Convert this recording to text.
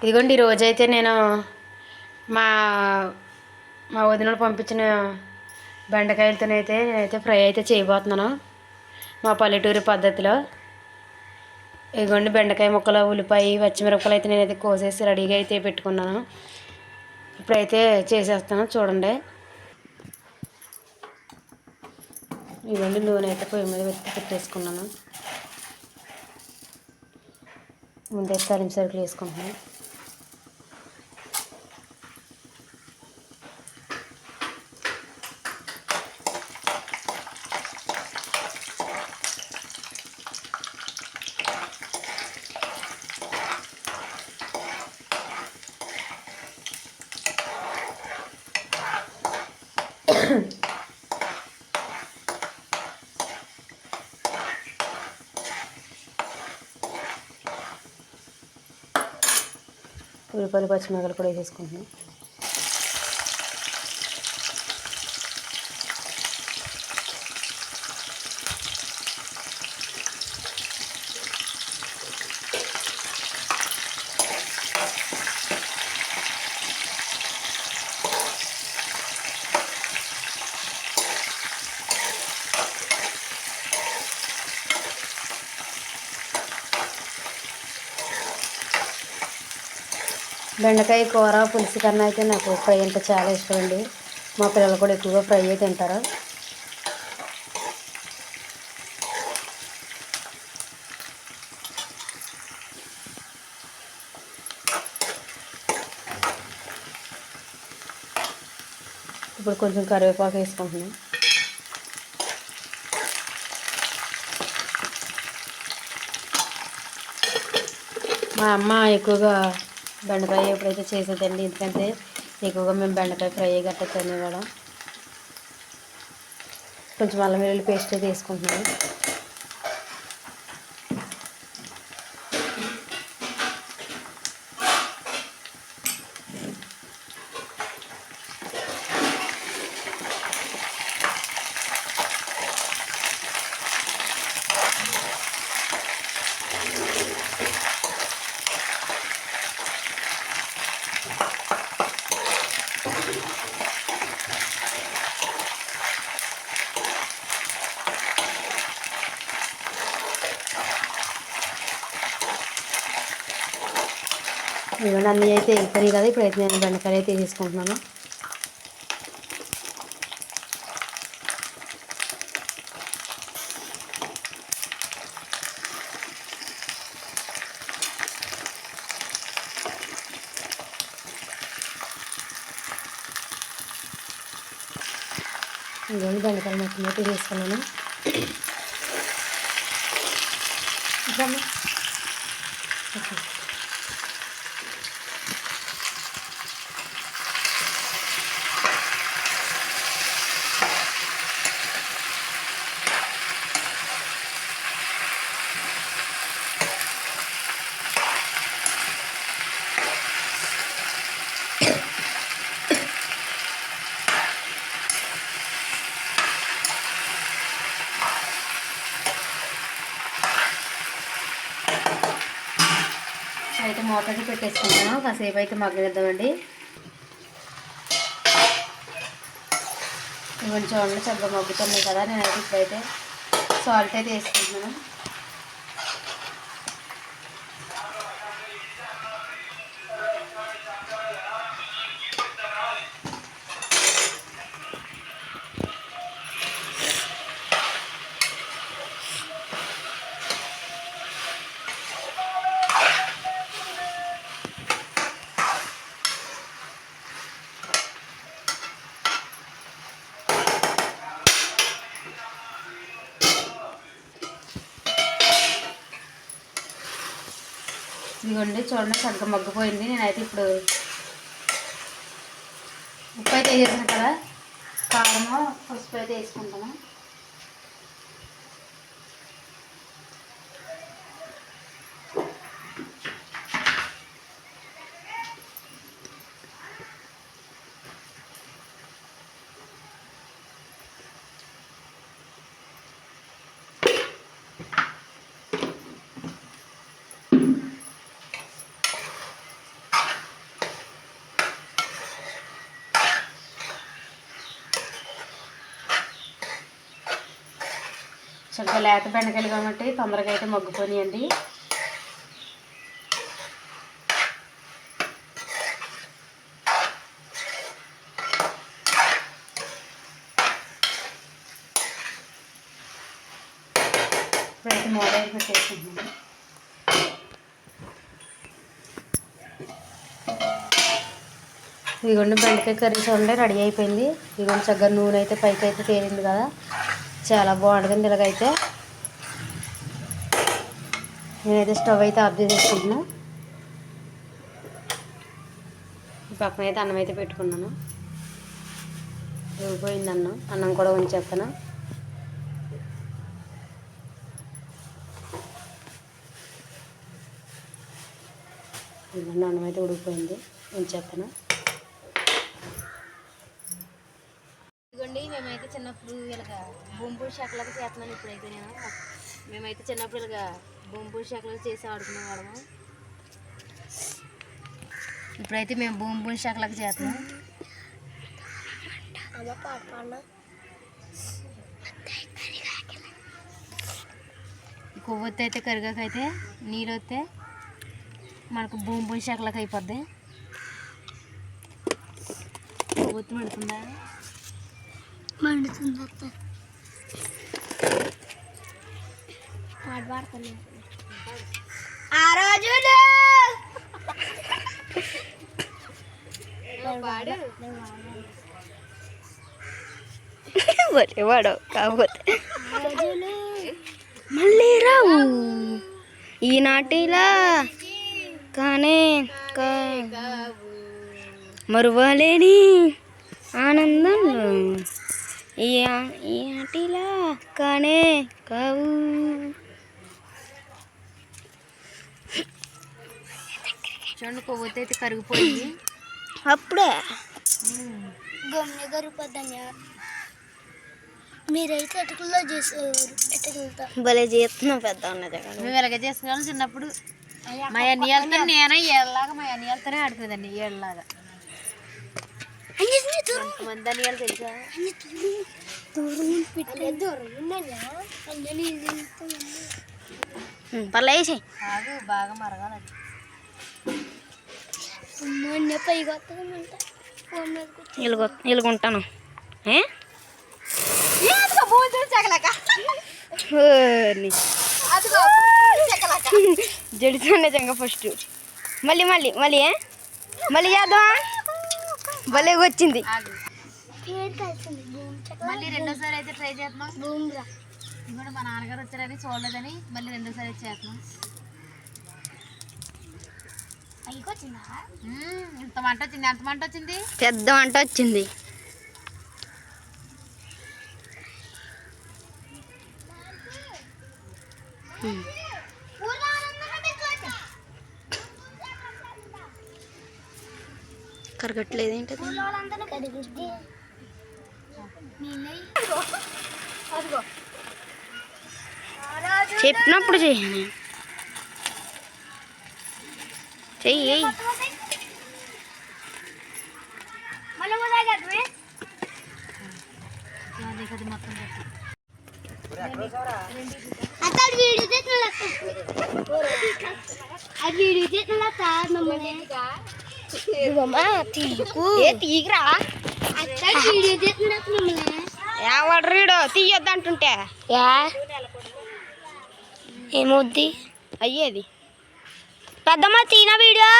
ఇదిగోండి ఈరోజైతే నేను మా మా వదినలు పంపించిన బెండకాయలతోనైతే నేనైతే ఫ్రై అయితే చేయబోతున్నాను మా పల్లెటూరి పద్ధతిలో. ఇదిగోండి బెండకాయ ముక్కలు ఉల్లిపాయ పచ్చిమిరపకాయలు అయితే నేనైతే కోసేసి రెడీగా అయితే పెట్టుకున్నాను. ఇప్పుడైతే చేసేస్తాను చూడండి. ఇవ్వండి నూనె అయితే పొయ్యి మీద పెట్టి పెట్టేసుకున్నాను. ముందే తరిమి సరుకులు వేసుకుంటున్నాను. ఉల్లిపాయలు పచ్చిమిరపకాయలు కూడా వేసేసుకుంటున్నాను బెండకాయ కూర పులుసు కన్నా అయితే నాకు ఫ్రై అంటే చాలా ఇష్టం అండి. మా పిల్లలు కూడా ఎక్కువగా ఫ్రై అయితే తింటారు. ఇప్పుడు కొంచెం కరివేపాకు వేసుకుంటున్నాం. మా అమ్మ ఎక్కువగా బెండకాయ ఎప్పుడైతే చేసేదండి ఎందుకంటే ఎక్కువగా మేము బెండకాయ ఫ్రై గట్ట తినేవాళ్ళం. కొంచెం అల్లం వెల్లుల్లి పేస్ట్ తీసుకుంటున్నాను ఇవన్నీ అన్నీ అయితే వెళ్ళిపోయినాయి కదా ఇప్పుడైతే నేను బెండకాయలు అయితే తీసుకుంటున్నాను. ఇవన్నీ బెండకాయలు మొత్తం అయితే తీసుకున్నాను. ఓకే. అయితే మూత పెట్టేసుకుంటాను. కాసేపు అయితే మగ్గనిద్దామండి. ఇవన్నీ చూడండి చక్కగా మగ్గుతున్నాయి కదా. నేనైతే ఇప్పుడైతే సాల్ట్ అయితే వేసుకుంటున్నాను. ఇదిగోండి చూడండి చక్కగా మగ్గిపోయింది. నేనైతే ఇప్పుడు ఉప్పు అయితే వేసేసాను కదా కారము పసుపు అయితే వేసుకుంటాను? చక్కగా లేత బెండకాయలు కాబట్టి తొందరగా అయితే మగ్గిపోయినాయండి ఇప్పుడైతే మోడల్ పెట్టేసుకుంటున్నాను ఇదిగోండి బెండకాయ కర్రీ చూడండి రెడీ అయిపోయింది. ఇదిగోండి చక్కగా నూనె అయితే పైకి అయితే తేలింది కదా. చాలా బాగుంటుంది ఇలాగైతే నేనైతే స్టవ్ అయితే ఆఫ్ చేసేసుకుంటున్నా. పక్కన అయితే అన్నం అయితే పెట్టుకున్నాను. ఇవ్వబోయింది అన్నం. అన్నం కూడా ఉంచేస్తాను ఇదిగోండి అన్నం అయితే ఉడికిపోయింది. ఉంచేస్తాను మేమైతే చిన్నప్పుడు ఇలాగా బొంబుడు శాఖలకు చేస్తున్నాను ఇప్పుడైతే నేను. మేమైతే చిన్నప్పుడు ఇలాగా బొంబుడు శాఖలకు చేసి ఆడుకునేవాళ్ళము ఇప్పుడైతే మేము బొంబుడు శాఖలకు చేస్తున్నాం. కొవ్వొత్తి అయితే కరిగాకైతే నీరు వస్తే మనకు బొంబుడు శాఖలకు అయిపోద్ది. కొవ్వొత్తి మండుతుందా? మండుతుంది అత్త ఆ రోజులు వాడు కాకపోతే. మళ్ళీ రావు. ఈనాటిలా కానే మరువలేని ఆనందంలో ఆటిలా కానే కావు. చూడండి కొవ్వొత్తి అయితే కరిగిపోయింది. అప్పుడే. గమ్య గరిపోద్దని మీరైతే ఎటుకల్లో చేసేవారు? ఎటుకలతో భలే చేస్తున్నావు పెద్ద ఉన్నది మేము ఇలాగే చేసుకున్నాం చిన్నప్పుడు? మా అన్నయ్యలతో నేను ఏళ్ళలాగా మా అన్నయ్యలతోనే ఆడుకునేదాన్ని ఏళ్ళలాగా. మంది అన్నయ్యలు తెలుసా పర్లే వేసేయ్. బాగా మరగాలి. ఇలుగుంటాను. జడితో నిజంగా ఫస్ట్ మళ్ళీ మళ్ళీ మళ్ళీ? మళ్ళీ చేద్దామా? భలే వచ్చింది. మళ్ళీ రెండోసారి అయితే ట్రై చేస్తున్నాం ఇప్పుడు మా నాన్నగారు వచ్చారని చూడలేదని మళ్ళీ రెండోసారి అయితే చేస్తున్నాం ఇంత మంట వచ్చింది ఎంత మంట వచ్చింది? పెద్ద వంట వచ్చింది. హ్మ్. కరగట్లేదు ఏంటది? చెప్పినప్పుడు చెయ్యి చెయ్యి నీకు అది మొత్తం చెప్పు. అతడు వీడియో చేసిన అది వీడియో చేసిన మమ్మల్ని ఏ తీగరా ఎవడు రీడో తీయొద్దు అంటుంటే యా. ఏమవుద్ది అయ్యేది. పెద్దమ్మ తీన వీడియో?